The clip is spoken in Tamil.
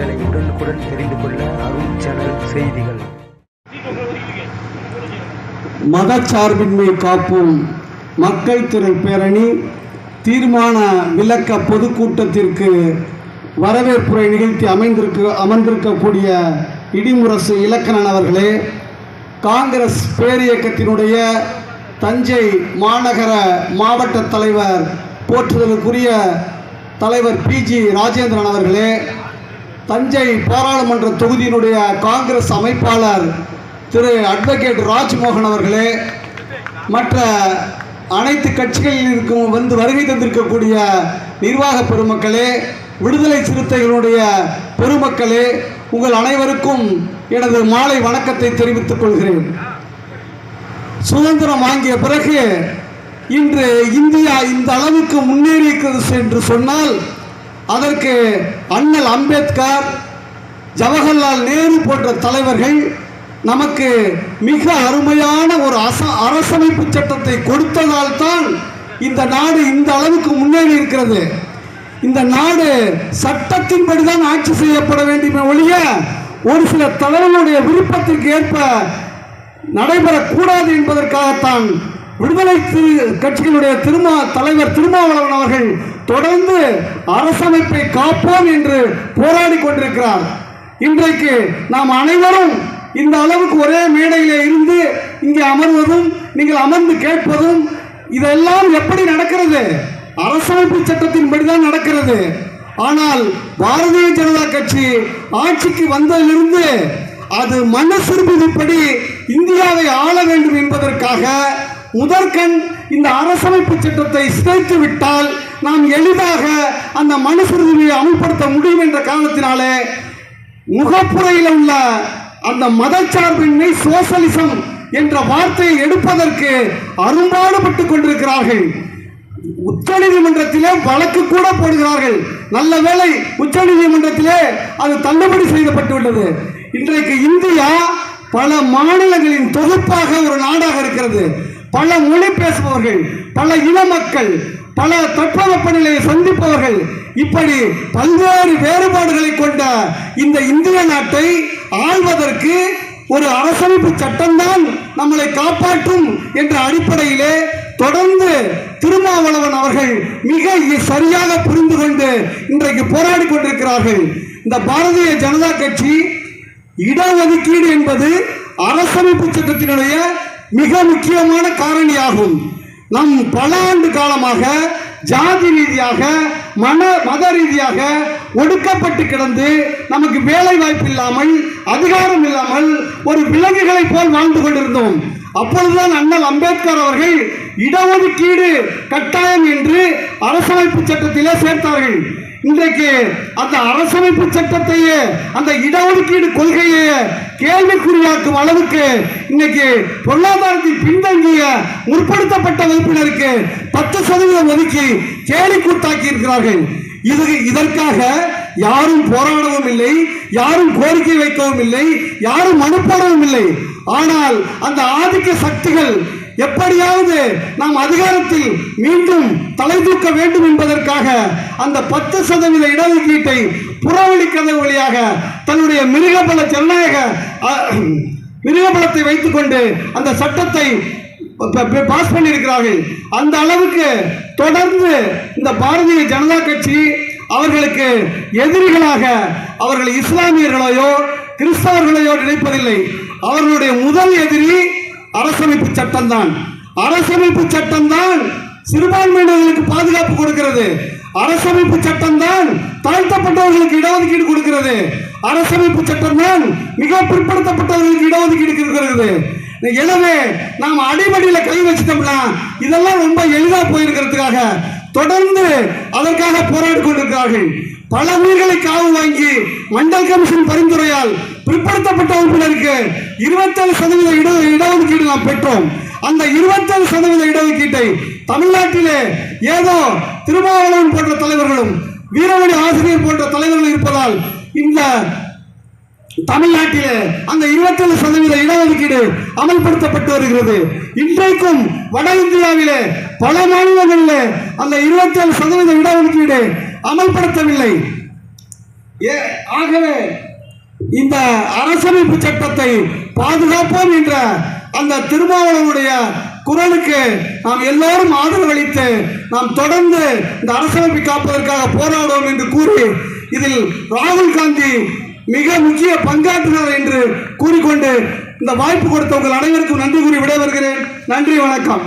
செய்திகளை உடனுக்குடன் தெரிந்து கொள்ள அருண் சேனல் செய்திகள். மதச்சார்பின்மை காப்போம். மக்கள் திரள் பேரணி தீர்மான விளக்க பொதுக்கூட்டத்திற்கு வரவேற்புரை நிகழ்த்தி அமைந்திருக்க அமர்ந்திருக்கக்கூடிய இடிமுரசு இலக்கணன் அவர்களே காங்கிரஸ் பேரியக்கத்தினுடைய தஞ்சை மாநகர மாவட்ட தலைவர் போற்றுதலுக்குரிய தலைவர் பிஜி ராஜேந்திரன் அவர்களே தஞ்சை பாராளுமன்ற தொகுதியினுடைய காங்கிரஸ் அமைப்பாளர் திரு அட்வொகேட் ராஜ்மோகன் அவர்களே மற்ற அனைத்து கட்சிகளில் இருக்கும் வந்து வருகை தந்திருக்கக்கூடிய நிர்வாக பெருமக்களே விடுதலை சிறுத்தைகளுடைய பெருமக்களே உங்கள் அனைவருக்கும் எனது மாலை வணக்கத்தை தெரிவித்துக் கொள்கிறேன். சுதந்திரம் வாங்கிய பிறகு இன்று இந்தியா இந்த அளவுக்கு முன்னேறி இருக்கிறது என்று சொன்னால் அதற்கு அண்ணல் அம்பேத்கர் ஜவஹர்லால் நேரு போன்ற தலைவர்கள் நமக்கு மிக அருமையான ஒரு அச அரசமைப்பு சட்டத்தை கொடுத்ததால் தான் இந்த நாடு இந்த அளவுக்கு முன்னேறி இருக்கிறது. இந்த நாடு சட்டத்தின்படி தான் ஆட்சி செய்யப்பட வேண்டுமே ஒழிய ஒரு சில தலைவர்களுடைய விருப்பத்திற்கு ஏற்ப நடைபெறக்கூடாது என்பதற்காகத்தான் விடுதலை திரு- கட்சிகளுடைய திருமா தலைவர் திருமாவளவன் அவர்கள் தொடர்ந்து அரசமைப்பை காப்போம் என்று போராடி கொண்டிருக்கிறார். இன்றைக்கு நாம் அனைவரும் இந்த அளவுக்கு ஒரே மேடையில் இருந்து இங்கே அமர்வதும் நீங்கள் அமர்ந்து கேட்பதும் இதெல்லாம் எப்படி நடக்கிறது? அரசமைப்பு சட்டத்தின்படி தான் நடக்கிறது. ஆனால் பாரதிய ஜனதா கட்சி ஆட்சிக்கு வந்ததிலிருந்து அது மன சிறுபிதிப்படி இந்தியாவை ஆள வேண்டும் என்பதற்காக முதற்கண் இந்த அரசமைப்பு சட்டத்தை சிதைத்து விட்டால் நாம் எளிதாக அந்த மனு சிறுபிதியை அமல்படுத்த முடியும் என்ற காரணத்தினாலே முகப்புறையில் உள்ள அந்த மதச்சார்பின்மை சோசலிசம் என்ற வார்த்தையை எடுப்பதற்கு அரும்பாடுபட்டுக் கொண்டிருக்கிறார்கள். உச்சநீதிமன்றத்திலே வழக்கு கூட போடுகிறார்கள். நல்ல வேளை உச்சநீதிமன்றத்திலே அது தள்ளுபடி செய்யப்பட்டுள்ளது இன்றைக்கு இந்தியா பல மாநிலங்களின் தொகுப்பாக ஒரு நாடாக இருக்கிறது. பல மொழி பேசுபவர்கள் பல இன மக்கள் பல தட்பவெப்பநிலையை சந்திப்பவர்கள் இப்படி பல்வேறு வேறுபாடுகளை கொண்ட இந்த இந்திய நாட்டை ஆள்வதற்கு ஒரு அரசமைப்பு சட்டம்தான் நம்மளை காப்பாற்றும் என்ற அடிப்படையிலே தொடர்ந்து திருமாவளவன் அவர்கள் மிக சரியாக புரிந்து கொண்டு இன்றைக்கு போராடி கொண்டிருக்கிறார்கள். இந்த பாரதிய ஜனதா கட்சி இடஒதுக்கீடு என்பது அரசமைப்பு சட்டத்தினுடைய மிக முக்கியமான காரணியாகும். நம் பல ஆண்டு காலமாக ஜாதி ரீதியாக மன மத ரீதியாக ஒடுக்கப்பட்டு கிடந்து நமக்கு வேலை வாய்ப்பு இல்லாமல் அதிகாரம் இல்லாமல் ஒரு விலங்குகளைப் போல் வாழ்ந்து கொண்டிருந்தோம். அப்பொழுதுதான் அண்ணல் அம்பேத்கர் அவர்கள் இடஒதுக்கீடு கட்டாயம் என்று அரசமைப்பு சட்டத்திலே சேர்த்தார்கள். இன்றைக்கு அந்த அரசமைப்பு சட்டத்தையே அந்த இடஒதுக்கீடு கொள்கையை கேள்விக்குறியாக்கும் அளவுக்கு இன்னைக்கு பொருளாதாரத்தில் பின்தங்கிய முற்படுத்தப்பட்ட வகுப்பினருக்கு பத்து சதவீதம் ஒதுக்கி கேலி கூத்தாக்கி இருக்கிறார்கள். இது இதற்காக யாரும் போராடவும் இல்லை யாரும் கோரிக்கை வைக்கவும் இல்லை யாரும் மனுப்படவும் இல்லை. ஆனால் அந்த ஆதிக்க சக்திகள் எப்படியாவது நாம் அதிகாரத்தில் மீண்டும் தலை தூக்க வேண்டும் என்பதற்காக அந்த பத்து சதவீத இடஒதுக்கீட்டை புறவழி கதவு வழியாக தன்னுடைய மிருகபல ஜனநாயக மிருகபலத்தை வைத்துக்கொண்டு அந்த சட்டத்தை பாஸ் பண்ணியிருக்கிறார்கள். அந்த அளவுக்கு தொடர்ந்து இந்த பாரதிய ஜனதா கட்சி அவர்களுக்கு எதிரிகளாக அவர்கள் இஸ்லாமியர்களையோ கிறிஸ்தவர்களையோ நினைப்பதில்லை. அவர்களுடைய முதல் எதிரி அரசமைப்பு சட்டம் தான் அரசமைப்பு சட்டம் தான் சிறுபான்மையினர்களுக்கு பாதுகாப்பு கொடுக்கிறது. அரசமைப்பு சட்டம் தான் தாழ்த்தப்பட்டவர்களுக்கு இடஒதுக்கீடு கொடுக்கிறது. அரசமைப்பு சட்டம் தான் மிக பிற்படுத்தப்பட்டவர்களுக்கு இடஒதுக்கீடு கொடுக்கிறது. எனவே நாம் அடிமடியில் கை வச்சிட்டோம்னா இதெல்லாம் ரொம்ப எளிதாக போயிருக்கிறதுக்காக தொடர்ந்து அதற்காக போராடி கொண்டிருக்கிறார்கள். பல உயிர்களை காவு வாங்கி மண்டல் கமிஷன் பரிந்துரையால் பிற்படுத்தப்பட்ட உறுப்பினருக்கு இருபத்தேழு சதவீத இட இடஒதுக்கீடு நாம் பெற்றோம். அந்த இருபத்தேழு சதவீத இடஒதுக்கீட்டை தமிழ்நாட்டிலே ஏதோ திருமாவளவன் போன்ற தலைவர்களும் வீரமணி ஆசிரியர் போன்ற தலைவர்கள் இருப்பதால் இந்த தமிழ்நாட்டிலே அந்த 27% சதவீத இடஒதுக்கீடு அமல்படுத்தப்பட்டு வருகிறது. இன்றைக்கும் வட இந்தியாவிலே பல மாநிலங்களிலே அந்த 27% சதவீத இடஒதுக்கீடு அமல்படுத்தவில்லை. ஏ ஆகவே இந்த அரசமைப்பு சட்டத்தை பாதுகாப்போம் என்ற அந்த திருமாவளவனுடைய குரலுக்கு நாம் எல்லோரும் ஆதரவளித்து நாம் தொடர்ந்து இந்த அரசமைப்பை காப்பதற்காக போராடுவோம் என்று கூறி இதில் ராகுல் காந்தி மிக முக்கிய பங்காற்றினார் என்று கூறிக்கொண்டு இந்த வாய்ப்பு கொடுத்த உங்கள் அனைவருக்கும் நன்றி கூறி விடைபெறுகிறேன். நன்றி வணக்கம்.